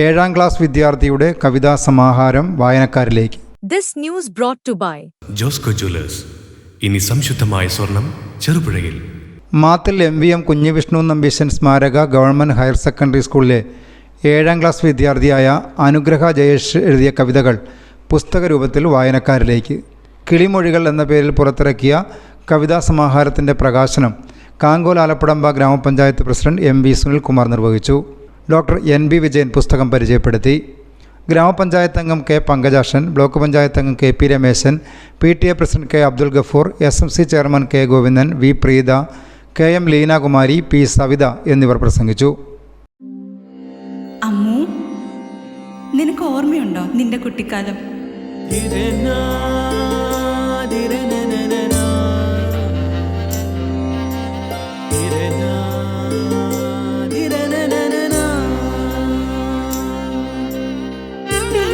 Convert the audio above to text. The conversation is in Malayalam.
ഏഴാം ക്ലാസ് വിദ്യാർത്ഥിയുടെ കവിതാ സമാഹാരം വായനക്കാരിലേക്ക്. This news brought to by Josco jewellers ഇനി സംശുദ്ധമായ സ്വർണം ചെറുപുഴയിൽ. Mathil M V M Kunhuvishnu Nambeesan സ്മാരക ഗവൺമെന്റ് ഹയർ സെക്കൻഡറി സ്കൂളിലെ ഏഴാം ക്ലാസ് വിദ്യാർത്ഥിയായ അനുഗ്രഹ ജയേഷ് എഴുതിയ കവിതകൾ പുസ്തക രൂപത്തിൽ വായനക്കാരിലേക്ക്. കിളിമൊഴികൾ എന്ന പേരിൽ പുറത്തിറക്കിയ കവിതാ സമാഹാരത്തിന്റെ പ്രകാശനം കാങ്കോൽ ആലപ്പുടമ്പ ഗ്രാമപഞ്ചായത്ത് പ്രസിഡന്റ് എം വി സുനിൽകുമാർ നിർവഹിച്ചു. ഡോക്ടർ എൻ ബി വിജയൻ പുസ്തകം പരിചയപ്പെടുത്തി. ഗ്രാമപഞ്ചായത്ത് അംഗം കെ പങ്കജാഷൻ ബ്ലോക്ക് പഞ്ചായത്ത് അംഗം K P Rameshan P T A president K Abdul Gafoor S M C chairman K Govindan V Preetha K M Leenakumari P Savitha എന്നിവർ പ്രസംഗിച്ചു. അമ്മു നിനക്ക് ഓർമ്മയുണ്ടോ നിന്റെ കുട്ടിക്കാലം?